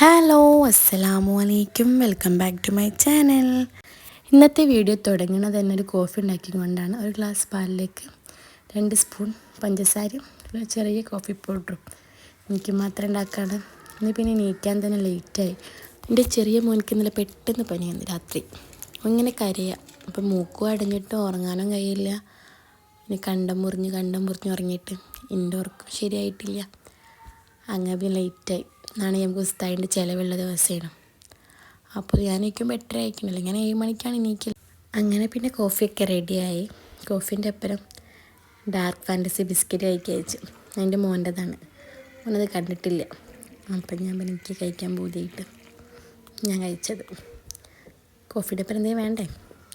Hello അസ്സലാമു അലൈക്കും welcome back to my channel ഇന്നത്തെ വീഡിയോ തുടങ്ങുന്നത് തന്നെ ഒരു കോഫി ഉണ്ടാക്കിക്കൊണ്ടാണ് ഒരു ഗ്ലാസ് പാലിലേക്ക് രണ്ട് സ്പൂൺ പഞ്ചസാരയും ഒരു ചെറിയ കോഫി പൗഡറും എനിക്ക് മാത്രം ഉണ്ടാക്കാണ്. ഇന്ന് പിന്നെ നീക്കാൻ തന്നെ ലേറ്റായി എന്റെ ചെറിയ മോനിക്ക് ഇന്നലെ പെട്ടെന്ന് പനി വന്നു രാത്രി ഇങ്ങനെ കരയാം. അപ്പം മൂക്കും അടഞ്ഞിട്ട് ഉറങ്ങാനും കഴിയില്ല. ഇനി കണ്ടം മുറിഞ്ഞ് കണ്ടം മുറിഞ്ഞ് ഉറങ്ങിയിട്ട് എന്റെ ഉറക്കം ശരിയായിട്ടില്ല. അങ്ങനെ പിന്നെ ലേറ്റായി നാളെ നമുക്ക് ഉസ്താദിന്റെ ചിലവുള്ള ദിവസമാണ് അപ്പോൾ ഞാൻ എനിക്കും ബെറ്റർ ആയിരിക്കണല്ലോ ഞാൻ ഏഴ് മണിക്കാണ് എനിക്ക് അങ്ങനെ പിന്നെ കോഫിയൊക്കെ റെഡിയായി. കോഫീന്റെ അപ്പുറം ഡാർക്ക് ഫാന്റസി ബിസ്ക്കറ്റ് കഴിക്കുക അയച്ചു എന്റെ മോന്റെതാണ്. മോനത് കണ്ടിട്ടില്ല. അപ്പം ഞാൻ എനിക്ക് കഴിക്കാൻ പോതിയിട്ട് ഞാൻ കഴിച്ചത്. കോഫിയുടെ അപ്പുറം എന്തെങ്കിലും വേണ്ടേ?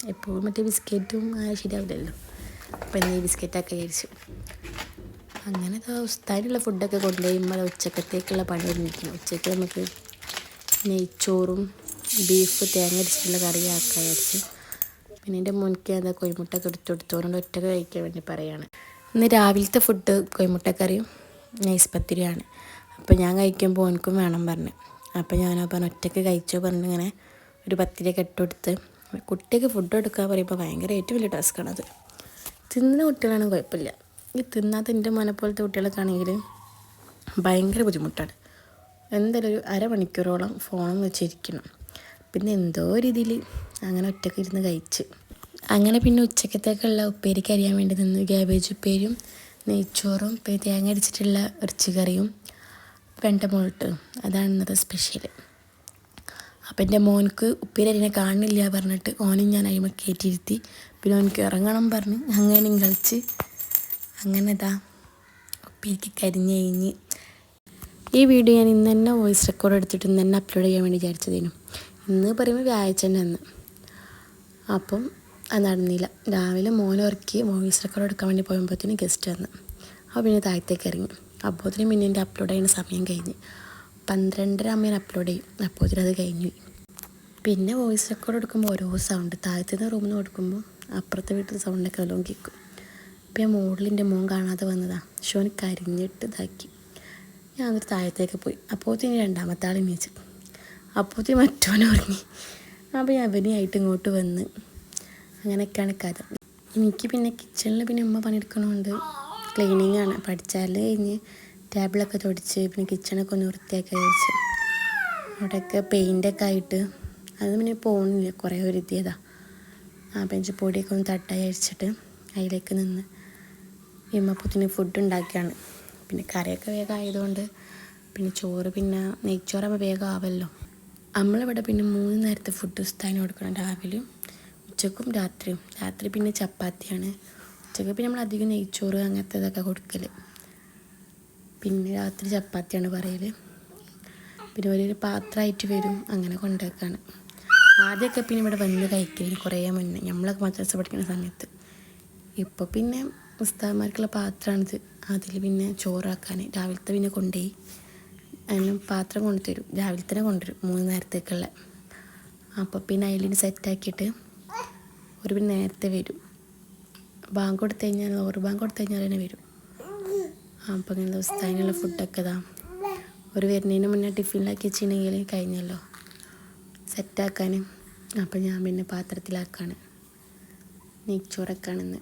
എപ്പോഴും മറ്റേ ബിസ്ക്കറ്റും ശരിയാവില്ലല്ലോ. അപ്പം എന്തെങ്കിലും ബിസ്ക്കറ്റൊക്കെ കഴിച്ചു. അങ്ങനെ ഉസ്താദിനുള്ള ഫുഡൊക്കെ കൊണ്ടുപോയി ഉച്ചക്കത്തേക്കുള്ള പണി ഒരുമിക്കണം ഉച്ചയ്ക്ക് നമുക്ക് നെയ്ച്ചോറും ബീഫ് തേങ്ങ അടിച്ചിട്ടുള്ള കറി ആക്കായിരിക്കും പിന്നെ എന്റെ മുൻക്ക് എന്താ കോഴിമുട്ടൊക്കെ എടുത്തു കൊടുത്തോണ്ട് ഒറ്റയ്ക്ക് കഴിക്കാൻ വേണ്ടി പറയാണ്. ഇന്ന് രാവിലത്തെ ഫുഡ് കോഴിമുട്ടക്കറിയും നൈസ് പത്തിരിയാണ് അപ്പോൾ ഞാൻ കഴിക്കുമ്പോൾ എനിക്കും വേണം പറഞ്ഞു. അപ്പോൾ ഞാൻ പറഞ്ഞു ഒറ്റയ്ക്ക് കഴിച്ചോ പറഞ്ഞു ഇങ്ങനെ ഒരു പത്തിരിയൊക്കെ ഇട്ട് കൊടുത്ത്. കുട്ടിക്ക് ഫുഡ് കൊടുക്കാൻ പറയുമ്പോൾ ഭയങ്കര ഏറ്റവും വലിയ ടാസ്ക്കാണത്. തിന്നുന്ന കുട്ടികളാണ് കുഴപ്പമില്ല. ഈ തിന്നാത്ത എന്റെ മനപ്പോലത്തെ പോലത്തെ കുട്ടികൾക്കാണെങ്കിൽ ഭയങ്കര ബുദ്ധിമുട്ടാണ്. എന്തായാലും ഒരു അരമണിക്കൂറോളം ഫോണും വെച്ചിരിക്കണം. പിന്നെ എന്തോ രീതിയിൽ അങ്ങനെ ഒറ്റയ്ക്ക് ഇരുന്ന് കഴിച്ച്. അങ്ങനെ പിന്നെ ഉച്ചക്കത്തേക്കുള്ള ഉപ്പേരിക്ക് അറിയാൻ വേണ്ടി നിന്ന്. ക്യാബേജ് ഉപ്പേരിയും നെയ്ച്ചോറും പിന്നെ തേങ്ങ അടിച്ചിട്ടുള്ള ഇറച്ചിക്കറിയും വെണ്ടമുളട്ട് അതാണ് ഇന്നത്തെ സ്പെഷ്യൽ അപ്പം എന്റെ മോനക്ക് ഉപ്പേരി അരിനെ കാണില്ല പറഞ്ഞിട്ട് ഓനും ഞാൻ അഴിമ കയറ്റിയിരുത്തി. പിന്നെ ഓനക്ക് ഇറങ്ങണം പറഞ്ഞ് അങ്ങനെ കളിച്ച് അങ്ങനെ ഇതാ ഉപ്പേരിക്ക് കരിഞ്ഞ് കഴിഞ്ഞ് ഈ വീഡിയോ ഞാൻ ഇന്ന് തന്നെ വോയിസ് റെക്കോർഡ് എടുത്തിട്ട് ഇന്ന് തന്നെ അപ്ലോഡ് ചെയ്യാൻ വേണ്ടി വിചാരിച്ചതിനും. ഇന്ന് പറയുമ്പോൾ വ്യാഴ്ച തന്നെ അന്ന് അപ്പം അത് നടന്നില്ല. രാവിലെ മോനെ ഉറക്കി വോയിസ് റെക്കോർഡ് എടുക്കാൻ വേണ്ടി പോയപ്പോഴത്തേന് ഗസ്റ്റ് വന്ന്. അപ്പോൾ പിന്നെ താഴത്തേക്ക് ഇറങ്ങി. അപ്പോഴത്തേനും പിന്നെ എന്റെ അപ്ലോഡ് ചെയ്യുന്ന സമയം കഴിഞ്ഞ്. പന്ത്രണ്ടര അമ്മേനെ അപ്ലോഡ് ചെയ്യും. അപ്പോഴത്തേനും അത് കഴിഞ്ഞു പിന്നെ വോയിസ് റെക്കോർഡ് എടുക്കുമ്പോൾ ഓരോ സൗണ്ട് താഴത്തുനിന്ന് റൂമിൽ നിന്ന് കൊടുക്കുമ്പോൾ അപ്പുറത്തെ വീട്ടിൽ സൗണ്ടൊക്കെ നല്ലോണം കേൾക്കും. അപ്പം ഞാൻ മോൻ കാണാതെ വന്നതാണ് ഷോന് കരിഞ്ഞിട്ട് ഇതാക്കി. ഞാൻ എന്നിട്ട് താഴത്തേക്ക് പോയി. അപ്പോഴത്തേന് രണ്ടാമത്തെ ആൾ എണീച്ചു. അപ്പോഴത്തേന് മറ്റോനെ ഉറങ്ങി. അപ്പോൾ ഞാൻ അവനെയായിട്ട് ഇങ്ങോട്ട് വന്ന് അങ്ങനെയൊക്കെയാണ് കഥ. എനിക്ക് പിന്നെ കിച്ചണിൽ പിന്നെ ഉമ്മ പണിയെടുക്കണമുണ്ട് ക്ലീനിങ് ആണ് പഠിച്ചാൽ കഴിഞ്ഞ് ടേബിളൊക്കെ തുടച്ച് പിന്നെ കിച്ചണൊക്കെ ഒന്ന് വൃത്തിയാക്കി കഴിച്ച്. അവിടെയൊക്കെ പെയിന്റൊക്കെ ആയിട്ട് അത് പിന്നെ പോകുന്നില്ല കുറേ ഒരു എത്തിയതാണ് ആ ബെഞ്ച് പൊടിയൊക്കെ ഒന്ന് തട്ടായി അഴിച്ചിട്ട് അതിലേക്ക് നിന്ന് ഇമ്മപ്പത്തിന് ഫുഡ് ഉണ്ടാക്കിയാണ്. പിന്നെ കറിയൊക്കെ വേഗം ആയതുകൊണ്ട് പിന്നെ ചോറ് പിന്നെ നെയ്ച്ചോറാകുമ്പോൾ വേഗം ആവല്ലോ. നമ്മളിവിടെ പിന്നെ മൂന്ന് നേരത്തെ ഫുഡ് സ്ഥാനം കൊടുക്കണം രാവിലെയും ഉച്ചക്കും രാത്രിയും. രാത്രി പിന്നെ ചപ്പാത്തിയാണ്. ഉച്ചയ്ക്ക് പിന്നെ നമ്മൾ അധികം നെയ്ച്ചോറ് അങ്ങനത്തെ ഇതൊക്കെ കൊടുക്കൽ പിന്നെ രാത്രി ചപ്പാത്തിയാണ് പറയൽ പിന്നെ ഒരു പാത്രമായിട്ട് വരും അങ്ങനെ കൊണ്ടുവയ്ക്കാണ് ആദ്യമൊക്കെ പിന്നെ ഇവിടെ വന്ന് കഴിക്കലിന് കുറേ മുന്നേ. നമ്മളൊക്കെ മദ്രസ പഠിക്കുന്ന സമയത്ത്. ഇപ്പോൾ പിന്നെ ഉസ്താദ്മാർക്കുള്ള പാത്രമാണിത്. അതിൽ പിന്നെ ചോറാക്കാൻ രാവിലത്തെ പിന്നെ കൊണ്ടുപോയി അതിന് പാത്രം കൊണ്ടുതരും രാവിലെ തന്നെ കൊണ്ടുവരും. മൂന്ന് നേരത്തേക്കുള്ള. അപ്പോൾ പിന്നെ അതിലിന് സെറ്റാക്കിയിട്ട് ഒരു പിന്നെ നേരത്തെ വരും. ബാങ്ക് കൊടുത്തു കഴിഞ്ഞാൽ ഓർ ബാങ്ക് കൊടുത്തു കഴിഞ്ഞാൽ തന്നെ വരും. അപ്പോൾ ഇങ്ങനെ ദിവസത്തിനുള്ള ഫുഡൊക്കെ ഇതാ. ഒരു വരുന്നതിന് മുന്നേ ടിഫിനിലാക്കി വെച്ചിട്ടുണ്ടെങ്കിൽ കഴിഞ്ഞല്ലോ. സെറ്റാക്കാൻ അപ്പോൾ ഞാൻ പിന്നെ പാത്രത്തിലാക്കാണ്. നെയ്ച്ചോറൊക്കെയാണെന്ന്.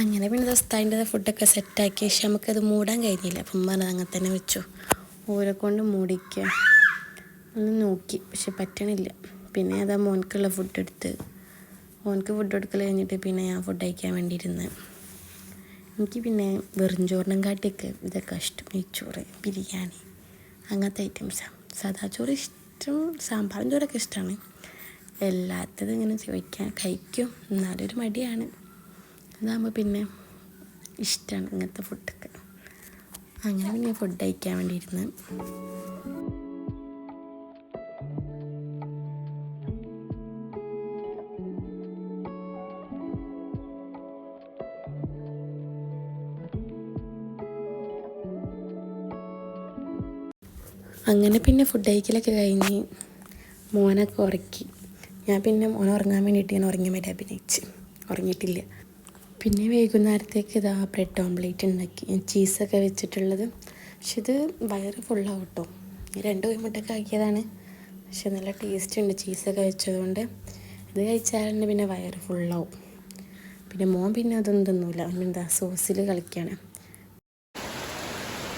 അങ്ങനെ പിന്നെ ദസ്താന്റെ ഫുഡൊക്കെ സെറ്റാക്കിയ ശേഷം നമുക്കത് മൂടാൻ കഴിഞ്ഞില്ല. അപ്പം പറഞ്ഞത് അങ്ങനെ തന്നെ വെച്ചു. ഓരെ കൊണ്ട് മൂടിക്കുക ഒന്ന് നോക്കി. പക്ഷെ പറ്റണില്ല. പിന്നെ അതാ മോൻക്കുള്ള ഫുഡ് എടുത്ത്. മോൻക്ക് ഫുഡ് എടുക്കൽ കഴിഞ്ഞിട്ട് പിന്നെ ഞാൻ ഫുഡ് കഴിക്കാൻ വേണ്ടി ഇരുന്ന് എനിക്ക് പിന്നെ വെറും ചോറിനും കാട്ടിയൊക്കെ ഇതൊക്കെ ഇഷ്ടം. നെയ്ച്ചോറ് ബിരിയാണി അങ്ങനത്തെ ഐറ്റംസാണ് സാധാ ചോറ് ഇഷ്ടം സാമ്പാറും ചോറൊക്കെ ഇഷ്ടമാണ് എല്ലാത്തതും ഇങ്ങനെ ചോദിക്കാൻ കഴിക്കും. എന്നാലൊരു മടിയാണ്. അതാകുമ്പോൾ പിന്നെ ഇഷ്ടമാണ് ഇങ്ങനത്തെ ഫുഡൊക്കെ അങ്ങനെ പിന്നെ ഫുഡ് കഴിക്കാൻ വേണ്ടിയിരുന്ന്. അങ്ങനെ പിന്നെ ഫുഡ് കഴിക്കലൊക്കെ കഴിഞ്ഞ് മോനൊക്കെ ഉറക്കി. ഞാൻ പിന്നെ മോനെ ഉറങ്ങാൻ വേണ്ടിയിട്ട് ഞാൻ ഉറങ്ങിയ മറ്റേ അഭിനയിച്ച്. ഉറങ്ങിയിട്ടില്ല. പിന്നെ വൈകുന്നേരത്തേക്ക് ഇതാ ബ്രെഡ് ഓംലേറ്റ് ഉണ്ടാക്കി ചീസൊക്കെ വെച്ചിട്ടുള്ളത്. പക്ഷെ ഇത് വയറ് ഫുള്ളാവും കേട്ടോ രണ്ട് കോഴിമുട്ടൊക്കെ ആക്കിയതാണ്. പക്ഷെ നല്ല ടേസ്റ്റ് ഉണ്ട് ചീസൊക്കെ വെച്ചതുകൊണ്ട്. ഇത് കഴിച്ചാലുണ്ട് പിന്നെ വയറ് ഫുള്ളാവും പിന്നെ മോൻ പിന്നെ അതൊന്നും തിന്നൂല. എന്താ സോസിൽ കളിക്കുകയാണ്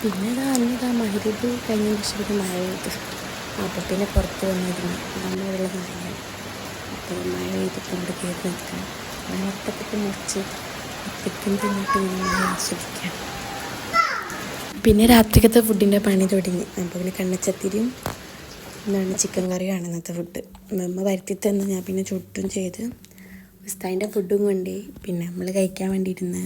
പിന്നെ ഇതാ അന്ന് മഹരീബ് കഴിഞ്ഞ ശേഷം മഴ പെയ്തു. അപ്പോൾ പിന്നെ പുറത്ത് വന്നിരുന്നു. നമ്മളുള്ള മഴയാണ് അപ്പോൾ മഴ പെയ്തിട്ട് അവിടെ കയറി നിൽക്കാൻ ഒറ്റക്കൊക്കെ മുറിച്ച് ഒറ്റക്കും തിന്നിട്ട് ഇങ്ങനെ ആസ്വദിക്കാം. പിന്നെ രാത്രിക്കത്തെ ഫുഡിന്റെ പണി തുടങ്ങി. അപ്പോൾ പിന്നെ കണ്ണച്ചത്തിരിയും എന്താണ് ചിക്കൻ കറിയാണ് ഇന്നത്തെ ഫുഡ് അമ്മ വരുത്തി തന്ന് ഞാൻ പിന്നെ ചുട്ടും ചെയ്ത് ഉസ്താദിന്റെ ഫുഡും കൊണ്ടേ പിന്നെ നമ്മൾ കഴിക്കാൻ വേണ്ടിയിരുന്ന്